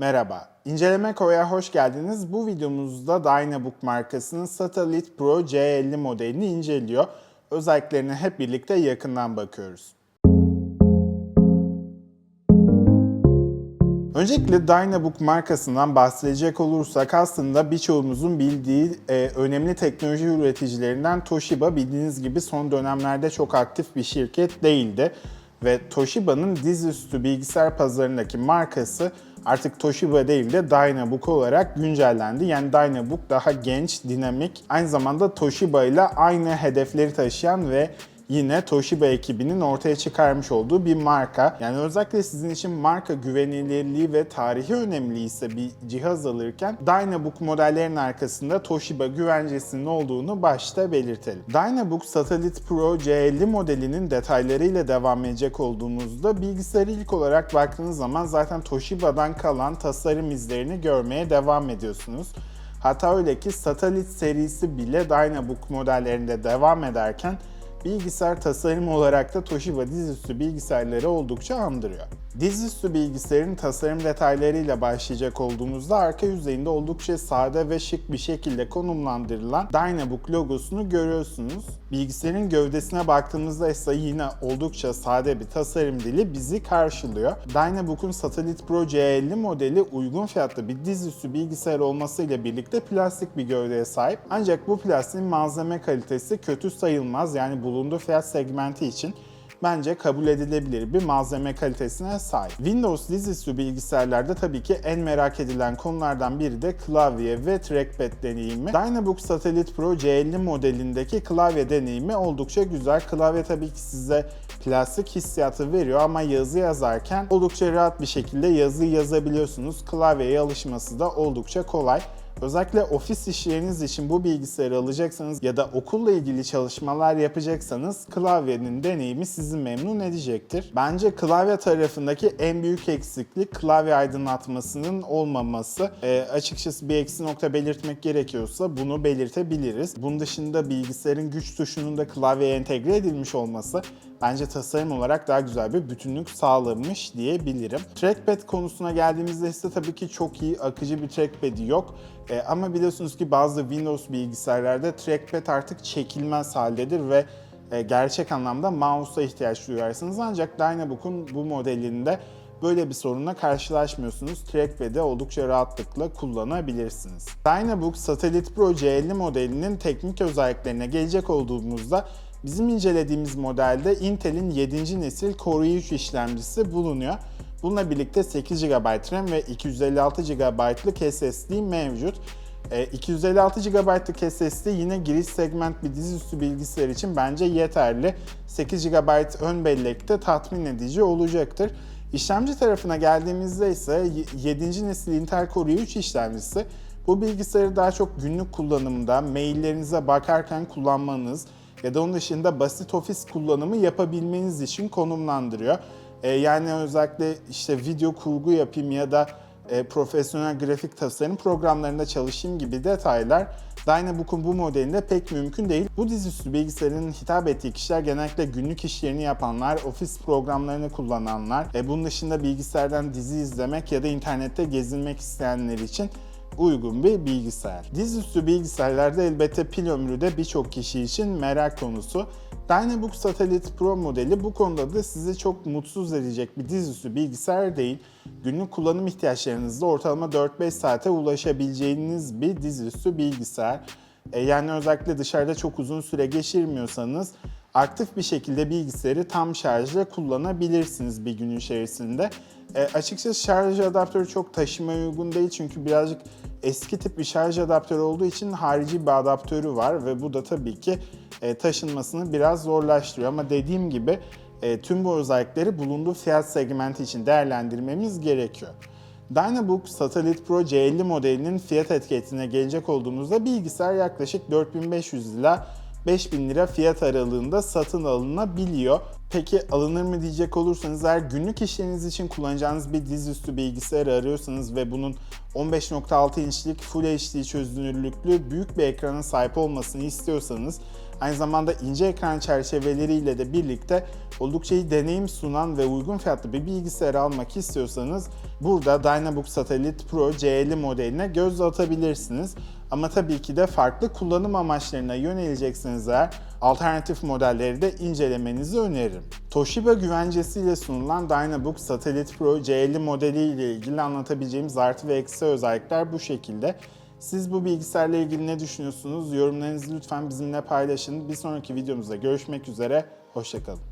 Merhaba, İnceleme Koy'a hoş geldiniz. Bu videomuzda Dynabook markasının Satellite Pro C50 modelini inceliyor. Özelliklerine hep birlikte yakından bakıyoruz. Öncelikle Dynabook markasından bahsedecek olursak aslında birçoğumuzun bildiği e, önemli teknoloji üreticilerinden Toshiba bildiğiniz gibi son dönemlerde çok aktif bir şirket değildi. Ve Toshiba'nın dizüstü bilgisayar pazarındaki markası artık Toshiba değil de Dynabook olarak güncellendi. Yani Dynabook daha genç, dinamik, aynı zamanda Toshiba ile aynı hedefleri taşıyan ve yine Toshiba ekibinin ortaya çıkarmış olduğu bir marka. Yani özellikle sizin için marka güvenilirliği ve tarihi önemliyse bir cihaz alırken Dynabook modellerin arkasında Toshiba güvencesinin olduğunu başta belirtelim. Dynabook Satellite Pro C50 modelinin detaylarıyla devam edecek olduğumuzda bilgisayarı ilk olarak baktığınız zaman zaten Toshiba'dan kalan tasarım izlerini görmeye devam ediyorsunuz. Hatta öyle ki Satellite serisi bile Dynabook modellerinde devam ederken bilgisayar tasarım olarak da Toshiba dizüstü bilgisayarları oldukça andırıyor. Dizüstü bilgisayarın tasarım detaylarıyla başlayacak olduğumuzda arka yüzeyinde oldukça sade ve şık bir şekilde konumlandırılan Dynabook logosunu görüyorsunuz. Bilgisayarın gövdesine baktığımızda ise yine oldukça sade bir tasarım dili bizi karşılıyor. Dynabook'un Satellite Pro C50 modeli uygun fiyatlı bir dizüstü bilgisayar olmasıyla birlikte plastik bir gövdeye sahip. Ancak bu plastiğin malzeme kalitesi kötü sayılmaz. Yani bulunduğu fiyat segmenti için bence kabul edilebilir bir malzeme kalitesine sahip. Windows dizüstü bilgisayarlarda tabii ki en merak edilen konulardan biri de klavye ve trackpad deneyimi. Dynabook Satellite Pro C50 modelindeki klavye deneyimi oldukça güzel. Klavye tabii ki size plastik hissiyatı veriyor ama yazı yazarken oldukça rahat bir şekilde yazı yazabiliyorsunuz. Klavyeye alışması da oldukça kolay. Özellikle ofis işleriniz için bu bilgisayarı alacaksanız ya da okulla ilgili çalışmalar yapacaksanız klavyenin deneyimi sizi memnun edecektir. Bence klavye tarafındaki en büyük eksiklik klavye aydınlatmasının olmaması. E, açıkçası bir eksi nokta belirtmek gerekiyorsa bunu belirtebiliriz. Bunun dışında bilgisayarın güç tuşunun da klavyeye entegre edilmiş olması bence tasarım olarak daha güzel bir bütünlük sağlamış diyebilirim. Trackpad konusuna geldiğimizde ise tabii ki çok iyi akıcı bir trackpad'i yok. E, ama biliyorsunuz ki bazı Windows bilgisayarlarda trackpad artık çekilmez haldedir ve e, gerçek anlamda mouse'a ihtiyaç duyarsınız. Ancak Dynabook'un bu modelinde böyle bir sorunla karşılaşmıyorsunuz. Trackpad'i oldukça rahatlıkla kullanabilirsiniz. Dynabook Satellite Pro C50 modelinin teknik özelliklerine gelecek olduğumuzda bizim incelediğimiz modelde Intel'in 7. nesil Core i3 işlemcisi bulunuyor. Bununla birlikte 8 GB RAM ve 256 GB'lık SSD mevcut. E, 256 GB'lık SSD yine giriş segment bir dizüstü bilgisayar için bence yeterli. 8 GB ön bellekte tatmin edici olacaktır. İşlemci tarafına geldiğimizde ise 7. nesil Intel Core i3 işlemcisi bu bilgisayarı daha çok günlük kullanımda, maillerinize bakarken kullanmanız ya da onun dışında basit ofis kullanımı yapabilmeniz için konumlandırıyor. E, yani özellikle işte video kurgu yapayım ya da e, profesyonel grafik tasarım programlarında çalışayım gibi detaylar Dynabook'un bu modelinde pek mümkün değil. Bu dizüstü bilgisayarın hitap ettiği kişiler genellikle günlük işlerini yapanlar, ofis programlarını kullananlar, e, bunun dışında bilgisayardan dizi izlemek ya da internette gezinmek isteyenler için uygun bir bilgisayar. Dizüstü bilgisayarlarda elbette pil ömrü de birçok kişi için merak konusu. Dynabook Satellite Pro modeli bu konuda da sizi çok mutsuz edecek bir dizüstü bilgisayar değil. Günlük kullanım ihtiyaçlarınızda ortalama 4-5 saate ulaşabileceğiniz bir dizüstü bilgisayar. E, yani özellikle dışarıda çok uzun süre geçirmiyorsanız aktif bir şekilde bilgisayarı tam şarjla kullanabilirsiniz bir gün içerisinde. E, açıkçası şarj adaptörü çok taşımaya uygun değil çünkü birazcık eski tip bir şarj adaptörü olduğu için harici bir adaptörü var ve bu da tabii ki e, taşınmasını biraz zorlaştırıyor. Ama dediğim gibi e, tüm bu özellikleri bulunduğu fiyat segmenti için değerlendirmemiz gerekiyor. Dynabook Satellite Pro C50 modelinin fiyat etiketine gelecek olduğumuzda bilgisayar yaklaşık 4500 ila 5000 lira fiyat aralığında satın alınabiliyor. Peki alınır mı diyecek olursanız eğer günlük işleriniz için kullanacağınız bir dizüstü bilgisayar arıyorsanız ve bunun 15.6 inçlik Full HD çözünürlüklü büyük bir ekrana sahip olmasını istiyorsanız aynı zamanda ince ekran çerçeveleriyle de birlikte oldukça iyi deneyim sunan ve uygun fiyatlı bir bilgisayar almak istiyorsanız burada Dynabook Satellite Pro C50 modeline göz atabilirsiniz. Ama tabii ki de farklı kullanım amaçlarına yönelecekseniz eğer alternatif modelleri de incelemenizi öneririm. Toshiba güvencesiyle sunulan Dynabook Satellite Pro C50 modeli ile ilgili anlatabileceğimiz artı ve eksi özellikler bu şekilde. Siz bu bilgisayarla ilgili ne düşünüyorsunuz? Yorumlarınızı lütfen bizimle paylaşın. Bir sonraki videomuzda görüşmek üzere. Hoşçakalın.